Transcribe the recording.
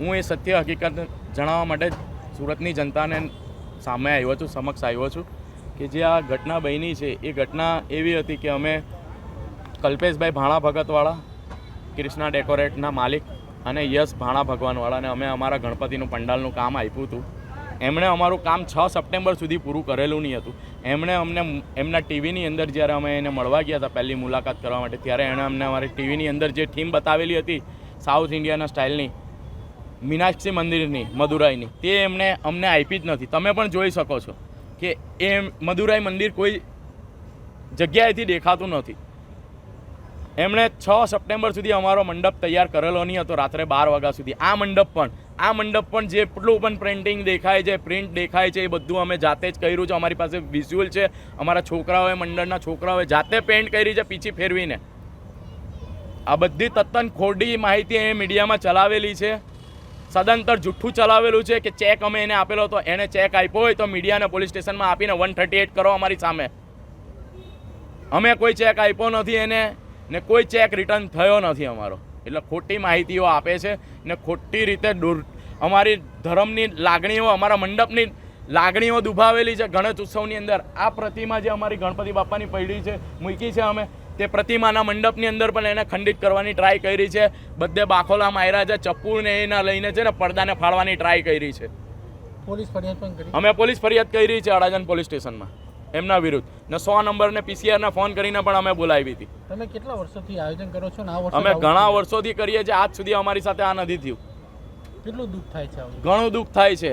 હું એ સત્ય હકીકત જણાવવા માટે સુરતની જનતાને સામે આવ્યો છું, સમક્ષ આવ્યો છું કે જે આ ઘટના બની છે, એ ઘટના એવી હતી કે અમે કલ્પેશભાઈ ભાણા ભગતવાળા, કૃષ્ણા ડેકોરેટના માલિક અને યશ ભાણા ભગવાનવાળાને અમે અમારા ગણપતિનું પંડાલનું કામ આપ્યું હતું. એમણે અમારું કામ છ સપ્ટેમ્બર સુધી પૂરું કરેલું નહીં હતું. એમણે અમને એમના ટીવીની અંદર જ્યારે અમે એને મળવા ગયા હતા પહેલી મુલાકાત કરવા માટે, ત્યારે એણે અમને અમારી ટીવીની અંદર જે થીમ બતાવેલી હતી સાઉથ ઇન્ડિયાના સ્ટાઇલની મીનાક્ષી મંદિરની, મદુરાઈની. તે એમણે અમને આપી જ નથી. તમે પણ જોઈ શકો છો કે એ મદુરાઈ મંદિર કોઈ જગ્યાએથી દેખાતું નથી. એમણે છ સપ્ટેમ્બર સુધી અમારો મંડપ તૈયાર કરેલો નહીં હતો રાત્રે બાર વાગ્યા સુધી. આ મંડપ પણ, આ મંડપ પણ જેટલું પણ પ્રિન્ટિંગ દેખાય છે પ્રિન્ટ દેખાય છે, એ બધું અમે જાતે જ કર્યું છે. અમારી પાસે વિઝ્યુઅલ છે. અમારા છોકરાઓએ, મંડળના છોકરાઓએ જાતે પેન્ટ કરી છે, પીછી ફેરવીને. આ બધી તદ્દન ખોડી માહિતી એ મીડિયામાં ચલાવેલી છે. સદંતર જુઠ્ઠું ચલાવેલું છે કે ચેક અમે એને આપેલો હતો, એને ચેક આપ્યો હોય તો મીડિયાને પોલીસ સ્ટેશનમાં આપીને વન થર્ટી એટ કરો અમારી સામે. અમે કોઈ ચેક આપ્યો નથી એને ને કોઈ ચેક રિટર્ન થયો નથી અમારો. એટલે ખોટી માહિતીઓ આપે છે ને ખોટી રીતે દૂર, અમારી ધર્મની લાગણીઓ, અમારા મંડપની લાગણીઓ દુભાવેલી છે ગણેશ ઉત્સવની અંદર. આ પ્રતિમા જે અમારી ગણપતિ બાપાની પૈડી છે, મૂકી છે અમે. તે પ્રતિમાના મંડપની અંદર પણ એને ખંડિત કરવાની ટ્રાય કરી છે. બધે બાખોલા માર્યા છે ચપ્પુને એના લઈને છે ને પડદાને ફાડવાની ટ્રાય કરી છે. પોલીસ ફરિયાદ પણ કરી. અમે પોલીસ ફરિયાદ કરી છે અડાજણ પોલીસ સ્ટેશનમાં એમના વિરુદ્ધ. ને સો નંબરને પીસીઆરને ફોન કરીને પણ અમે બોલાવી હતી. તમે કેટલા વર્ષોથી આયોજન કરો છો ને આ વર્ષે અમે ઘણા વર્ષોથી કરીએ છીએ આજ સુધી અમારી સાથે આ નથી થયું. કેટલું દુઃખ થાય છે ઘણું દુઃખ થાય છે.